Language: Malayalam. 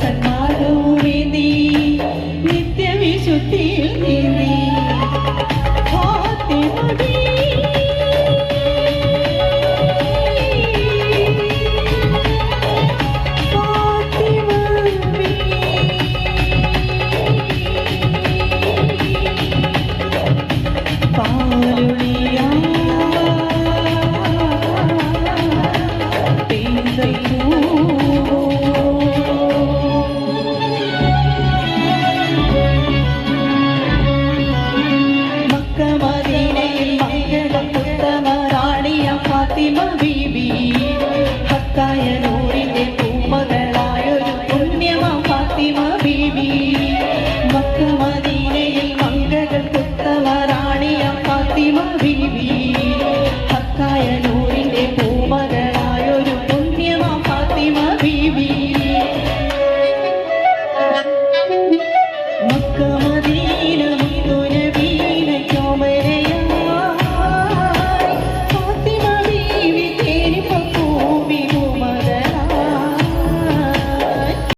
സന്മാർഗവുമേന്തി നിത്യവിശുദ്ധിയിൽ നീന്തി ಕಾಯನೋ